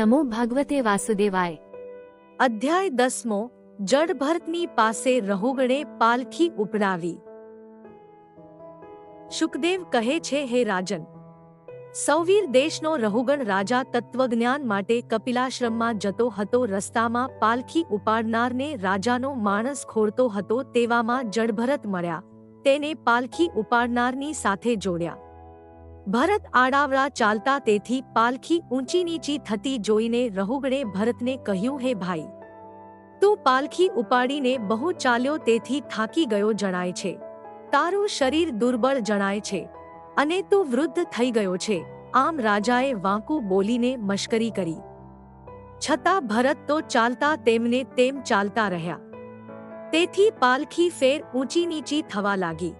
નમો ભગવતે વાસુદેવાય અધ્યાય દસમો જડભરતની પાસે રહોગણે પાલખી ઉપડાવી શુકદેવ કહે છે હે રાજન સૌવીર દેશનો રહુગણ રાજા તત્વજ્ઞાન માટે કપિલાશ્રમમાં જતો હતો, રસ્તામાં પાલખી ઉપાડનારને રાજાનો માણસ ખોરતો હતો, તેવામાં જડભરત મળ્યા, તેને પાલખી ઉપાડનારની સાથે જોડ્યા. ભરત આડાવડા ચાલતા તેથી પાલખી ઊંચી નીચી થતી જોઈને રહુગણે ભરતને કહ્યું, હે ભાઈ, તું પાલખી ઉપાડીને બહુ ચાલ્યો તેથી થાકી ગયો જણાય છે. તારું શરીર દુર્બળ જણાય છે અને તું વૃદ્ધ થઈ ગયો છે. આમ રાજાએ વાંકું બોલીને મશ્કરી કરી. છતાં ભરત તો ચાલતા તેમને તેમ ચાલતા રહ્યા. તેથી પાલખી ફેર ઊંચી નીચી થવા લાગી.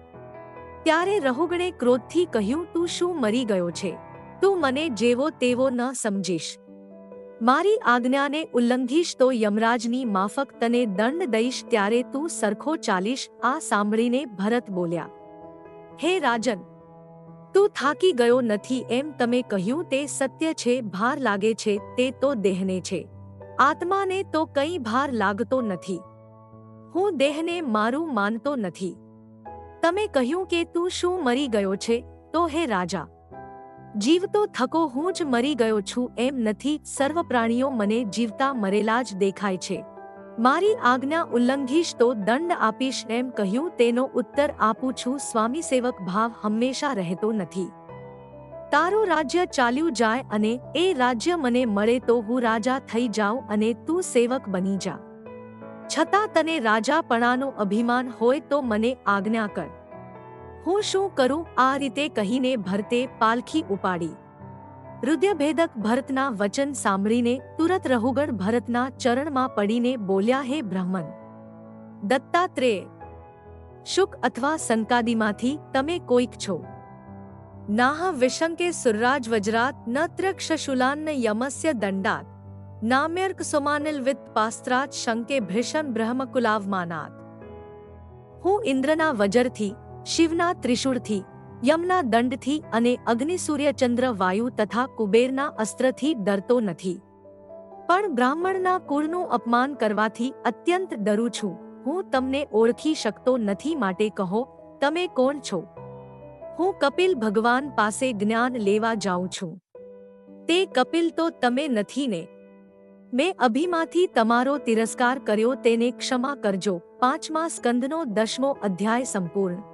ત્યારે રહુગણે ક્રોધથી કહ્યું, તું શું મરી ગયો છે? તું મને જેવો તેવો ન સમજીશ. મારી આજ્ઞાને ઉલ્લંઘીશ તો યમરાજની માફક તને દંડ દઈશ ત્યારે તું સરખો ચાલીશ, આ સાંભળીને ભરત બોલ્યા. હે રાજન, તું થાકી ગયો નથી એમ તમે કહ્યું તે સત્ય છે, ભાર લાગે છે, તે તો દેહને છે. આત્માને તો કંઈ ભાર લાગતો નથી. હું દેહને મારું માનતો નથી. તમે કહ્યું કે તું શું મરી ગયો છે, તો હે રાજા. જીવતો થકો હું જ મરી ગયો છું એમ નથી, સર્વ પ્રાણીઓ મને જીવતા મરેલા જ દેખાય છે. મારી આજ્ઞા ઉલ્લંઘીશ તો દંડ આપીશ એમ કહ્યું તેનો ઉત્તર આપું છું સ્વામી સેવક ભાવ હંમેશા રહેતો નથી. તારું રાજ્ય ચાલ્યું જાય અને એ રાજ્ય મને મળે તો હું રાજા થઈ જાઉં અને તું સેવક બની જા. છતાં તને રાજાપણાનું અભિમાન હોય તો મને આજ્ઞા કર હું શું કરું આ રીતે કહીને ભરતે પાલખી ઉપાડી હૃદયભેદક ભરતના વચન સાંભળીને તુરત રહુગણ ભરતના ચરણમાં પડીને બોલ્યા હે બ્રહ્મન દત્તાત્રેય શુક અથવા સંકાદીમાંથી તમે કોઈક છો નાહ વિશંકે સુરરાજ વજરાત ન ત્રક્ષશુલાન યમસ્ય દંડાત નામ્યર્ક સોમાનિલ વિત પાસ્ત્રાત શંકે ભૃષણ બ્રહ્મકુલાવમાનાત હું ઇન્દ્રના વજરથી શિવના ત્રિશુળથી યમના દંડથી અને અગ્નિસૂર્યચંદ્ર વાયુ તથા કુબેરના અસ્ત્રથી ડરતો નથી પણ બ્રાહ્મણના કુળનું અપમાન કરવાથી અત્યંત ડરું છું હું તમને ઓળખી શકતો નથી માટે કહો તમે કોણ છો હું કપિલ ભગવાન પાસે જ્ઞાન લેવા જાઉં છું તે કપિલ તો તમે નથી ને મેં અભિમાંથી તમારો તિરસ્કાર કર્યો તેને ક્ષમા કરજો. પાંચમા સ્કંદનો દસમો અધ્યાય સંપૂર્ણ.